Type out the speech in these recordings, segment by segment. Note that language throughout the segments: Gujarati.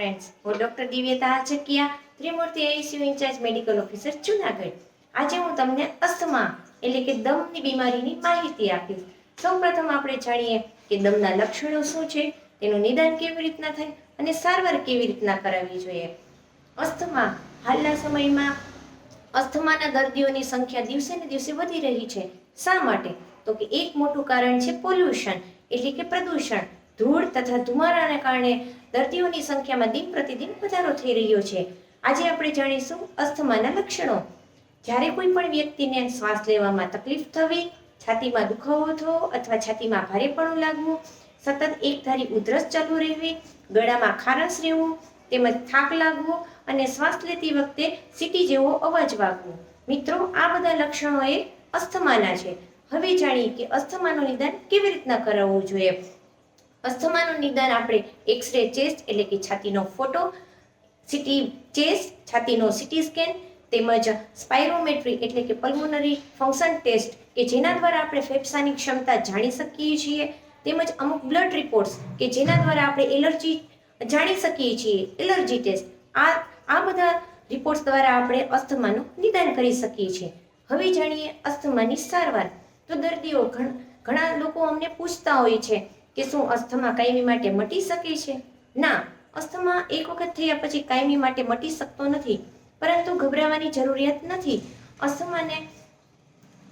ફ્રેન્ડ્સ હું doctor Divyata Achkiya, Trimurti ICU incharge medical officer Junagadh. આજે હું તમને અસ્થમા એટલે કે દમની બીમારીની માહિતી આપીશ. સૌપ્રથમ આપણે જાણીએ કે દમના લક્ષણો શું છે, તેનું નિદાન કેવી રીતના થાય અને સારવાર કેવી રીતના કરાવવી જોઈએ. અસ્થમા હાલના સમયમાં અસ્થમાના દર્દીઓની સંખ્યા દિવસે ને દિવસે વધી રહી છે. શા માટે? તો કે એક મોટું કારણ છે પોલ્યુશન એટલે કે પ્રદૂષણ. ધૂળ તથા ધુમાડાને કારણે દર્દીઓની સંખ્યામાં દિન પ્રતિદિન વધારો થઈ રહ્યો છે. આજે આપણે જાણીશું અસ્થમાના લક્ષણો. જ્યારે કોઈ પણ વ્યક્તિને શ્વાસ લેવામાં તકલીફ થવી, છાતીમાં દુખાવો થવો અથવા છાતીમાં ભારેપણું લાગવું, સતત એકધારી ઉધરસ ચાલુ રહેવી, ગળામાં ખારસ રહેવું, તેમજ થાક લાગવો અને શ્વાસ લેતી વખતે સીટી જેવો અવાજ વાગવો. મિત્રો, આ બધા લક્ષણો એ અસ્થમાના છે. હવે જાણીએ કે અસ્થમાનું નિદાન કેવી રીતના કરાવવું જોઈએ. અસ્થમાનું નિદાન આપણે એક્સરે ચેસ્ટ એટલે કે છાતીનો ફોટો સિટી ચેસ્ટ છાતીનો સિટી સ્કેન તેમજ સ્પાયરોમેટ્રી એટલે કે પલ્મોનરી ફંક્શન ટેસ્ટ કે જેના દ્વારા આપણે ફેફસાની ક્ષમતા જાણી શકીએ છીએ, તેમજ અમુક બ્લડ રિપોર્ટ્સ કે જેના દ્વારા આપણે એલર્જી જાણી શકીએ છીએ, એલર્જી ટેસ્ટ આ આ બધા રિપોર્ટ્સ દ્વારા આપણે અસ્થમાનું નિદાન કરી શકીએ છીએ. હવે જાણીએ અસ્થમાની સારવાર. તો દર્દીઓ ઘણ- લોકો અમને પૂછતા હોય છે કે શું અસ્થમા કાયમી માટે મટી શકે છે? ના, અસ્થમા એક વખત થયા પછી કાયમી માટે મટી શકતો નથી, પરંતુ ગભરાવાની જરૂરિયાત નથી. અસ્થમાને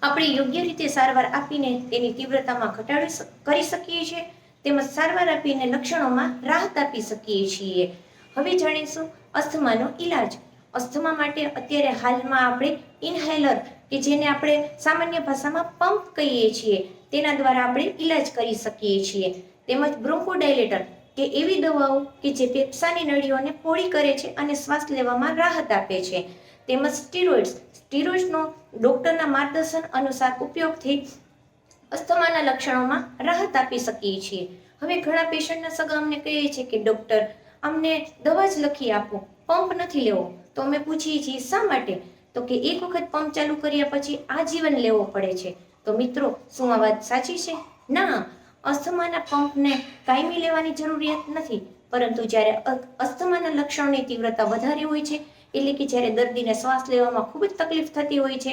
આપણે યોગ્ય રીતે સારવાર આપીને તેની તીવ્રતામાં ઘટાડી કરી શકીએ છીએ, તેમજ સારવાર આપીને લક્ષણોમાં રાહત આપી શકીએ છીએ. હવે જાણીશું અસ્થમાનો ઈલાજ. અસ્થમા માટે અત્યારે હાલમાં આપણે ઇન્હેલર કે જેને આપણે સામાન્ય ભાષામાં પંપ કહીએ છીએ. તેના દ્વારા આપણે ઈલાજ કરી શકીએ છીએ. તેમજ બ્રોન્કોડાયલેટર કે એવી દવાઓ કે જે ફેફસાની નળીઓને પોળી કરે છે અને શ્વાસ લેવામાં રાહત આપે છે. તેમજ સ્ટીરોઇડ્સ. સ્ટીરોઇડ્સનો ડૉક્ટરના માર્ગદર્શન અનુસાર ઉપયોગથી અસ્થમાના લક્ષણોમાં રાહત આપી શકીએ છીએ. હવે ઘણા પેશન્ટના સગા અમને કહે છે કે, ડૉક્ટર, અમને દવા જ લખી આપો. પંપ નથી લેવો. તો અમે પૂછીએ છીએ, શા માટે? તો કે એક વખત પંપ ચાલુ કર્યા પછી આજીવન લેવો પડે છે. તો મિત્રો, શું આ વાત સાચી છે? ના, અસ્થમાના પંપને કાયમી લેવાની જરૂરિયાત નથી, પરંતુ જ્યારે અસ્થમાના લક્ષણોની તીવ્રતા વધારે હોય છે, એટલે કે જ્યારે દર્દીને શ્વાસ લેવામાં ખૂબ જ તકલીફ થતી હોય છે,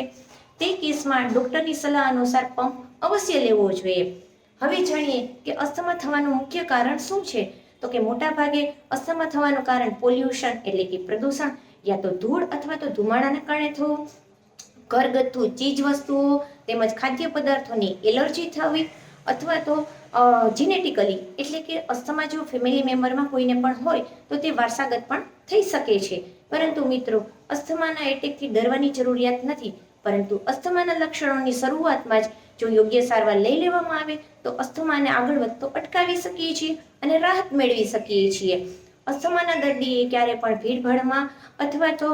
તે કેસમાં ડૉક્ટરની સલાહ અનુસાર પંપ અવશ્ય લેવો જોઈએ. હવે જાણીએ કે અસ્થમા થવાનું મુખ્ય કારણ શું છે? તો કે મોટાભાગે અસ્થમા થવાનું કારણ પોલ્યુશન એટલે કે પ્રદૂષણ યા તો ધૂળ અથવા તો ધુમાડાને કારણે થવું, ઘરગથ્થુ ચીજ વસ્તુઓ તેમજ ખાદ્ય પદાર્થોની એલર્જી થવી અથવા તો જીનેટિકલી એટલે કે અસ્થમા જો ફેમિલી મેમ્બરમાં કોઈને પણ હોય તો તે વારસાગત પણ થઈ શકે છે. પરંતુ મિત્રો, અસ્થમાના એટેકથી ડરવાની જરૂરિયાત નથી. પરંતુ અસ્થમાના લક્ષણોની શરૂઆતમાં જ જો યોગ્ય સારવાર લઈ લેવામાં આવે તો અસ્થમાને આગળ વધતો અટકાવી શકીએ છીએ અને રાહત મેળવી શકીએ છીએ. અસ્થમાના દર્દીએ ક્યારે પણ ભીડભાડમાં અથવા તો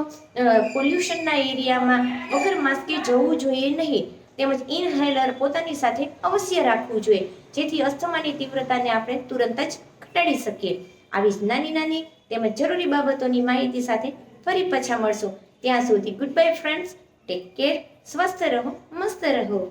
પોલ્યુશનના એરિયામાં વગર માસ્કે જવું જોઈએ નહીં. તેમજ ઇનહેલર પોતાની સાથે અવશ્ય રાખવું જોઈએ. જેથી અસ્થમાની તીવ્રતાને આપણે તુરંત જ ઘટાડી શકીએ. આવી જ નાની નાની તેમજ જરૂરી બાબતોની માહિતી સાથે ફરી પાછા મળશું. ત્યાં સુધી good bye friends take care સ્વસ્થ રહો, મસ્ત રહો.